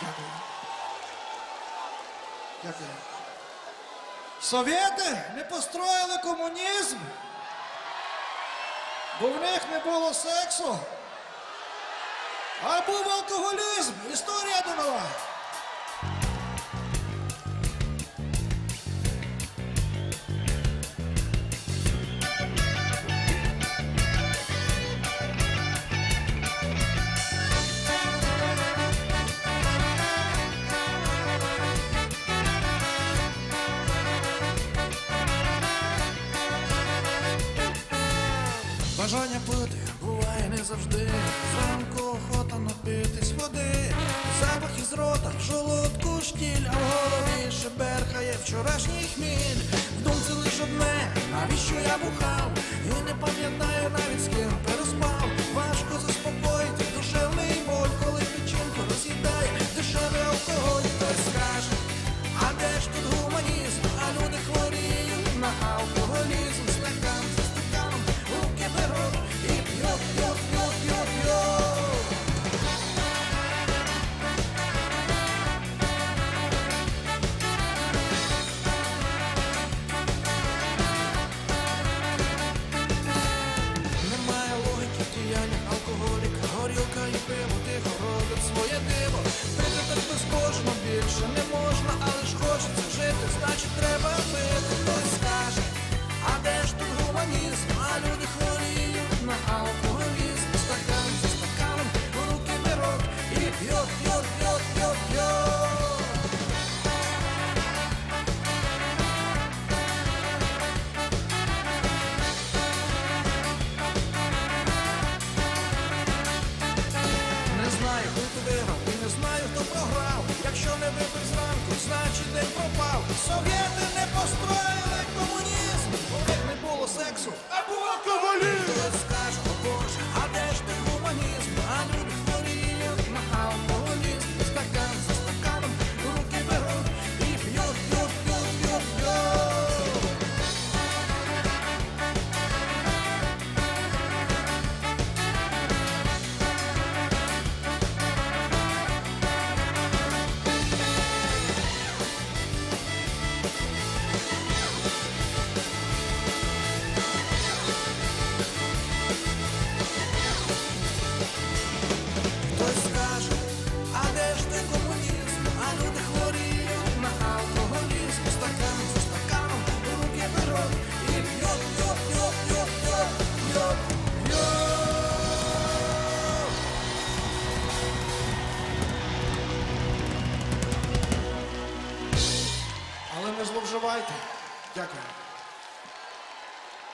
Дякую. Дякую. Совєти не построїли комунізм, бо в них не було сексу. А був алкоголізм. Історія донова. Бажання пити буває не завжди. Зранку охота напитись води. Запах із рота, в жолудку штіль, а в голові шеберхає вчорашній хміль. В думці лиш одне, навіщо я бухав? Горілка тихо робить своє диво. Пити так безкожно більше не можна, але ж хочеться жити, значить треба пити. День пропав. Совєти не построїли комунізм, них не було сексу, Зловживайте. Дякую.